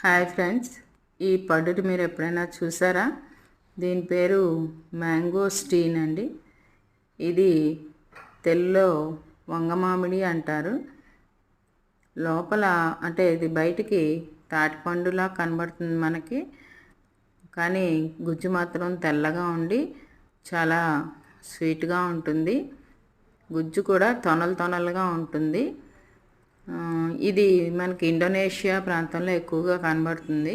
Hi friends ఈ పడుని మీరు ఎప్పుడైనా చూసారా? దీని పేరు మ్యాంగో స్టీన్ అండి. ఇది తెల్లో వంగమామిడి అంటారు. లోపల అంటే ఇది బయటికి తాటిపండులా కనబడుతుంది మనకి. కానీ గుజ్జు మాత్రం తెల్లగా ఉండి చాలా స్వీట్గా ఉంటుంది. గుజ్జు కూడా తొనలు తొనలుగా ఉంటుంది. ఇది మనకి ఇండోనేషియా ప్రాంతంలో ఎక్కువగా కనబడుతుంది.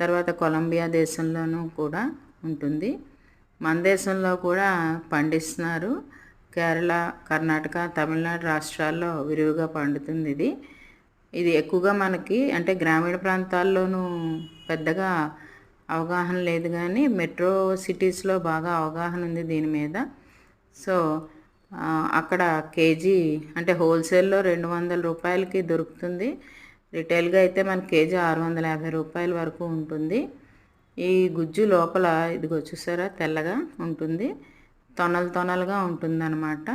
తర్వాత కొలంబియా దేశంలోనూ కూడా ఉంటుంది. మన దేశంలో కూడా పండిస్తున్నారు. కేరళ కర్ణాటక తమిళనాడు రాష్ట్రాల్లో విరివిగా పండుతుంది ఇది. ఇది ఎక్కువగా మనకి అంటే గ్రామీణ ప్రాంతాల్లోనూ పెద్దగా అవగాహన లేదు కానీ మెట్రో సిటీస్లో బాగా అవగాహన ఉంది దీని మీద. సో అక్కడ కేజీ అంటే హోల్సేల్లో రెండు వందల రూపాయలకి దొరుకుతుంది. రిటైల్గా అయితే మన కేజీ ఆరు వందల యాభై రూపాయల వరకు ఉంటుంది. ఈ గుజ్జు లోపల ఇదిగో చూసారా తెల్లగా ఉంటుంది. తొనలు తొనలుగా ఉంటుందన్నమాట.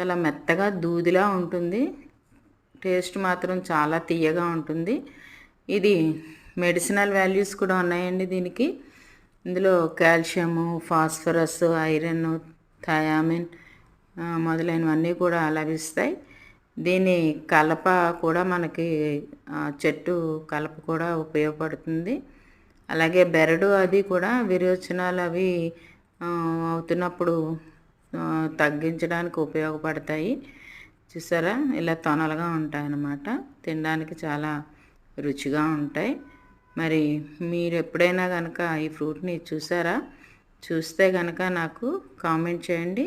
చాలా మెత్తగా దూదిలా ఉంటుంది. టేస్ట్ మాత్రం చాలా తీయగా ఉంటుంది. ఇది మెడిసినల్ వాల్యూస్ కూడా ఉన్నాయండి దీనికి. ఇందులో కాల్షియము ఫాస్ఫరస్ ఐరన్ థయామిన్ మొదలైనవన్నీ కూడా లభిస్తాయి. దీని కలప కూడా మనకి చెట్టు కలప కూడా ఉపయోగపడుతుంది. అలాగే బెరడు అది కూడా విరోచనాలు అవి అవుతున్నప్పుడు తగ్గించడానికి ఉపయోగపడతాయి. చూసారా? ఇలా తొనలుగా ఉంటాయి అన్నమాట తినడానికి చాలా రుచిగా ఉంటాయి. మరి మీరు ఎప్పుడైనా కనుక ఈ ఫ్రూట్ని చూసారా? చూస్తే కనుక నాకు కామెంట్ చేయండి.